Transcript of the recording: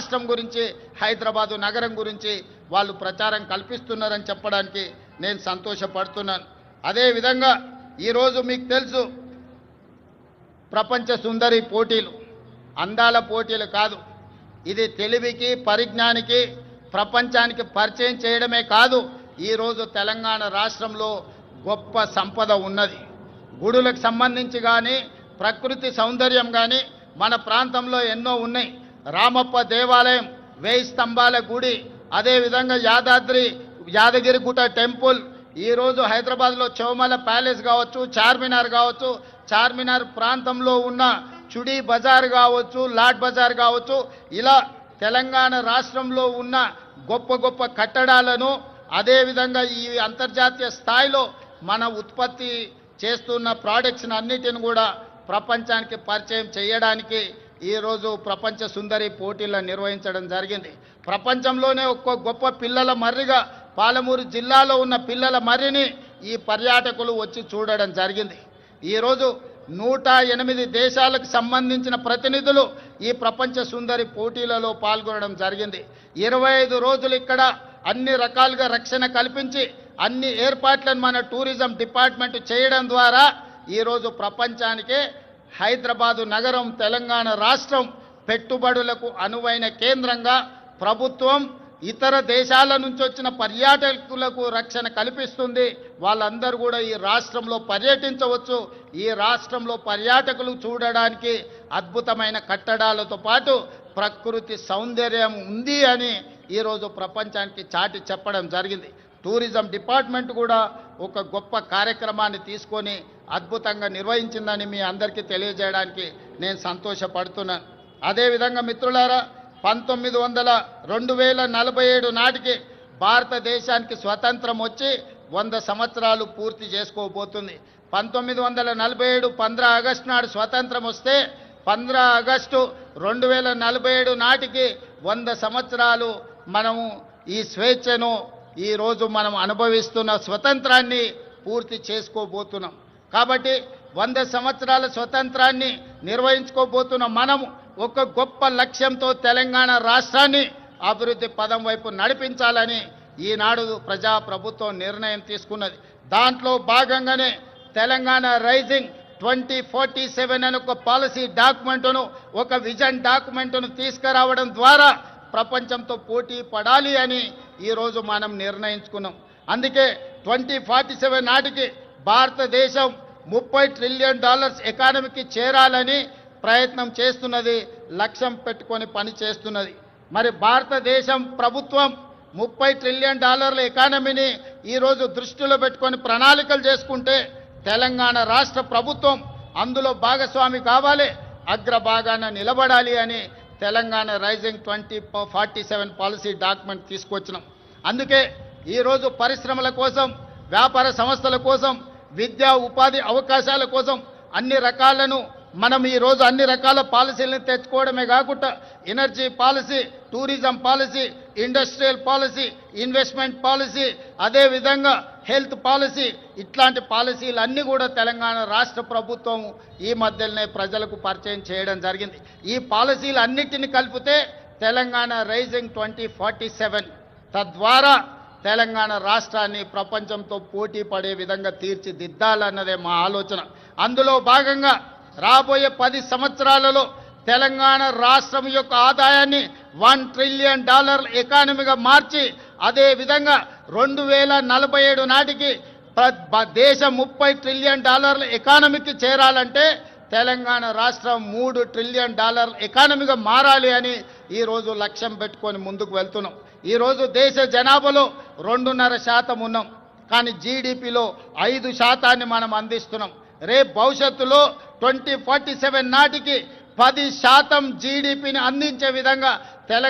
రాష్ట్రం గురించి హైదరాబాదు నగరం గురించి వాళ్ళు ప్రచారం కల్పిస్తున్నారని చెప్పడానికి నేను సంతోషపడుతున్నాను. అదేవిధంగా ఈరోజు మీకు తెలుసు ప్రపంచ సుందరి పోటీలు అందాల పోటీలు కాదు. ఇది తెలివికి పరిజ్ఞానికి ప్రపంచానికి పరిచయం చేయడమే కాదు ఈరోజు తెలంగాణ రాష్ట్రంలో గొప్ప సంపద ఉన్నది. గుడులకు సంబంధించి కానీ ప్రకృతి సౌందర్యం కానీ మన ప్రాంతంలో ఎన్నో ఉన్నాయి. రామప్ప దేవాలయం వేయి స్తంభాల గుడి అదేవిధంగా యాదాద్రి యాదగిరిగుట్ట టెంపుల్ ఈరోజు హైదరాబాద్లో చౌమల ప్యాలెస్ కావచ్చు చార్మినార్ కావచ్చు చార్మినార్ ప్రాంతంలో ఉన్న చుడి బజార్ కావచ్చు లాడ్ బజార్ కావచ్చు ఇలా తెలంగాణ రాష్ట్రంలో ఉన్న గొప్ప గొప్ప కట్టడాలను అదేవిధంగా ఈ అంతర్జాతీయ స్థాయిలో మన ఉత్పత్తి చేస్తున్న ప్రోడక్ట్స్ని అన్నిటిని కూడా ప్రపంచానికి పరిచయం చేయడానికి ఈరోజు ప్రపంచ సుందరి పోటీలను నిర్వహించడం జరిగింది. ప్రపంచంలోనే ఒక్క గొప్ప పిల్లల మర్రిగా పాలమూరు జిల్లాలో ఉన్న పిల్లల మర్రిని ఈ పర్యాటకులు వచ్చి చూడడం జరిగింది. ఈరోజు నూట ఎనిమిది దేశాలకు సంబంధించిన ప్రతినిధులు ఈ ప్రపంచ సుందరి పోటీలలో పాల్గొనడం జరిగింది. ఇరవై ఐదు రోజులు ఇక్కడ అన్ని రకాలుగా రక్షణ కల్పించి అన్ని ఏర్పాట్లను మన టూరిజం డిపార్ట్మెంట్ చేయడం ద్వారా ఈరోజు ప్రపంచానికే హైదరాబాదు నగరం తెలంగాణ రాష్ట్రం పెట్టుబడులకు అనువైన కేంద్రంగా ప్రభుత్వం ఇతర దేశాల నుంచి వచ్చిన పర్యాటకులకు రక్షణ కల్పిస్తుంది. వాళ్ళందరూ కూడా ఈ రాష్ట్రంలో పర్యటించవచ్చు. ఈ రాష్ట్రంలో పర్యాటకులు చూడడానికి అద్భుతమైన కట్టడాలతో పాటు ప్రకృతి సౌందర్యం ఉంది అని ఈరోజు ప్రపంచానికి చాటి చెప్పడం జరిగింది. టూరిజం డిపార్ట్మెంట్ కూడా ఒక గొప్ప కార్యక్రమాన్ని తీసుకొని అద్భుతంగా నిర్వహించిందని మీ అందరికీ తెలియజేయడానికి నేను సంతోషపడుతున్నాను అదేవిధంగా మిత్రులారా పంతొమ్మిది వందల రెండు వేల నలభై ఏడు నాటికి భారతదేశానికి స్వతంత్రం వచ్చి వంద సంవత్సరాలు పూర్తి చేసుకోబోతుంది. పంతొమ్మిది వందల నలభై ఏడు పంద్రా ఆగస్టు నాడు స్వతంత్రం వస్తే పంద్రా ఆగస్టు రెండు వేల నలభై ఏడు నాటికి వంద సంవత్సరాలు మనము ఈ స్వేచ్ఛను ఈరోజు మనం అనుభవిస్తున్న స్వతంత్రాన్ని పూర్తి చేసుకోబోతున్నాం. కాబట్టి వంద సంవత్సరాల స్వతంత్రాన్ని నిర్వహించుకోబోతున్న మనము ఒక గొప్ప లక్ష్యంతో తెలంగాణ రాష్ట్రాన్ని అభివృద్ధి పదం వైపు నడిపించాలని ఈనాడు ప్రజా ప్రభుత్వం నిర్ణయం తీసుకున్నది. దాంట్లో భాగంగానే Telangana rising twenty forty seven అని ఒక పాలసీ డాక్యుమెంటును ఒక విజన్ డాక్యుమెంటును తీసుకురావడం ద్వారా ప్రపంచంతో పోటీ పడాలి అని ఈరోజు మనం నిర్ణయించుకున్నాం. అందుకే ట్వంటీ ఫార్టీ సెవెన్ నాటికి భారతదేశం ముప్పై ట్రిలియన్ డాలర్స్ ఎకానమీకి చేరాలని ప్రయత్నం చేస్తున్నది లక్ష్యం పెట్టుకొని పని చేస్తున్నది. మరి భారతదేశం ప్రభుత్వం ముప్పై ట్రిలియన్ డాలర్ల ఎకానమీని ఈరోజు దృష్టిలో పెట్టుకొని ప్రణాళికలు చేసుకుంటే తెలంగాణ రాష్ట్ర ప్రభుత్వం అందులో భాగస్వామి కావాలి అగ్రభాగాన నిలబడాలి అని Telangana rising twenty forty seven policy document తీసుకొచ్చినాం. అందుకే ఈరోజు పరిశ్రమల కోసం వ్యాపార సంస్థల కోసం విద్యా ఉపాధి అవకాశాల కోసం అన్ని రకాలను మనం ఈరోజు అన్ని రకాల పాలసీలను తెచ్చుకోవడమే కాకుండా energy policy tourism policy industrial policy investment policy అదేవిధంగా హెల్త్ పాలసీ ఇట్లాంటి పాలసీలు అన్నీ కూడా తెలంగాణ రాష్ట్ర ప్రభుత్వం ఈ మధ్యలోనే ప్రజలకు పరిచయం చేయడం జరిగింది. ఈ పాలసీలు అన్నిటిని కలిపితే Telangana rising twenty forty seven తద్వారా తెలంగాణ రాష్ట్రాన్ని ప్రపంచంతో పోటీ పడే విధంగా తీర్చిదిద్దాలన్నదే మా ఆలోచన. అందులో భాగంగా రాబోయే పది సంవత్సరాలలో తెలంగాణ రాష్ట్రం యొక్క ఆదాయాన్ని వన్ ట్రిలియన్ డాలర్ ఎకానమీగా మార్చి అదే విధంగా రెండు వేల నలభై ఏడు నాటికి దేశం ముప్పై ట్రిలియన్ డాలర్ల ఎకానమీకి చేరాలంటే తెలంగాణ రాష్ట్రం మూడు ట్రిలియన్ డాలర్ ఎకానమీగా మారాలి అని ఈరోజు లక్ష్యం పెట్టుకొని ముందుకు వెళ్తున్నాం. ఈరోజు దేశ జనాభాలో రెండున్నర శాతం ఉన్నాం. కానీ జీడిపిలో ఐదు శాతాన్ని మనం అందిస్తున్నాం. రేపు భవిష్యత్తులో ట్వంటీ ఫార్టీ సెవెన్ నాటికి పది శాతం జీడిపిని అందించే విధంగా తెలంగాణ